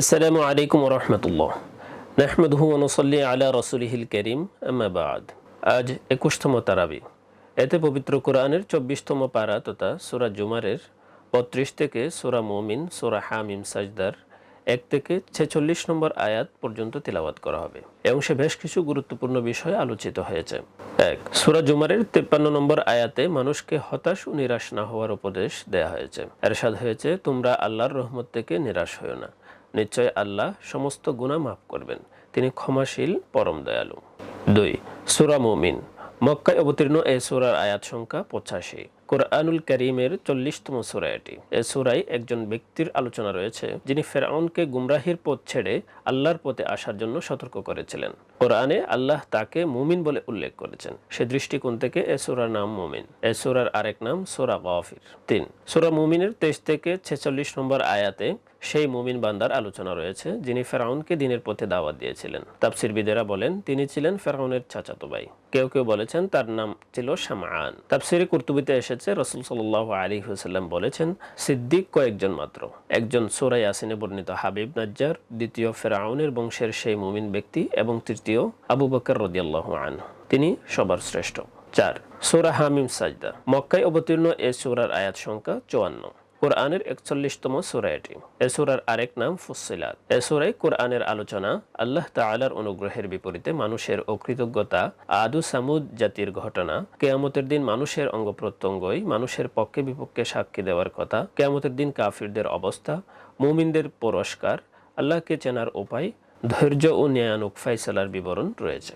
আসসালামু আলাইকুম রহমতুল্লাহ নাহমদহু অনুসল্লি আলা রসুলিহিল করিম আম্মাবাদ আজ একুশতম তারাবি এতে পবিত্র কোরআনের চব্বিশতম পারা তথা সুরা জুমারের বত্রিশ থেকে সুরা মমিন, সুরা হামিম, সাজদার এক থেকে ছেচল্লিশ নম্বর আয়াত পর্যন্ত তিলাওয়াত করা হবে এ অংশে বেশ কিছু গুরুত্বপূর্ণ বিষয় আলোচিত হয়েছে। এক, সুরা জুমারের তেপ্পান্ন নম্বর আয়াতে মানুষকে হতাশ ও নিরাশ না হওয়ার উপদেশ দেয়া হয়েছে। এরশাদ হয়েছে, তোমরা আল্লাহর রহমত থেকে নিরাশ হও না। নিশ্চয় আল্লাহ সমস্ত গুনাহ মাফ করবেন। তিনি ক্ষমাশীল, পরম দয়ালু। দুই, সুরা মুমিন। মক্কায় অবতীর্ণ এ সুরার আয়াত সংখ্যা পঁচাশি। কোরআনুল করিমের চল্লিশতম সুরা এটি। এ সুরায় একজন ব্যক্তির আলোচনা রয়েছে, যিনি ফেরাউনকে গুমরাহির পথ ছেড়ে আল্লাহর পথে আসার জন্য সতর্ক করেছিলেন। কোরআনে আল্লাহ তাকে মুমিন বলে উল্লেখ করেছেন। সে দৃষ্টিকোণ থেকে এ সুরার নাম মুমিন। এ সুরার আরেক নাম সুরা গফির। তিন, সুরা মুমিনের তেইশ থেকে ছেচল্লিশ নম্বর আয়াতে সেই মুমিন বান্দার আলোচনা রয়েছে, যিনি ফেরাউনকে দিনের পথে দাওয়াত দিয়েছিলেন। তাফসির বিদেরা বলেন, তিনি ছিলেন ফেরাউনের চাচাতো ভাই। কেউ কেউ বলেছেন তার নাম ছিল শামান তাফসিরে কুর্তুবিতে এসেছে রসুল সাল আলী হুসাল্লাম বলেছেন, সিদ্দিক কয়েকজন মাত্র। একজন সোরাই আসিনে বর্ণিত হাবিব নাজ্জার, দ্বিতীয় ফেরাউনের বংশের সেই মুমিন ব্যক্তি এবং তৃতীয় আবু বকর রদিয়াল্লাহ আন তিনি সবার শ্রেষ্ঠ। চার, সোরা হামিম সাজদা। মক্কায় অবতীর্ণ এ সোরার আয়াত সংখ্যা চুয়ান্ন। কোরআনের একচল্লিশতম সুরা এটি। এ সুরার আরেক নাম ফুসিলাত এ কোরআনের আলোচনা আল্লাহ তাআলার অনুগ্রহের বিপরীতে মানুষের অকৃতজ্ঞতা, আদু সামুদ জাতির ঘটনা, কেয়ামতের দিন মানুষের অঙ্গ প্রত্যঙ্গই, মানুষের পক্ষে বিপক্ষে সাক্ষী দেওয়ার কথা, কেয়ামতের দিন কাফিরদের অবস্থা, মুমিনদের পুরস্কার, আল্লাহকে চেনার উপায়, ধৈর্য ও ন্যায়ানুক ফাইসালার বিবরণ রয়েছে।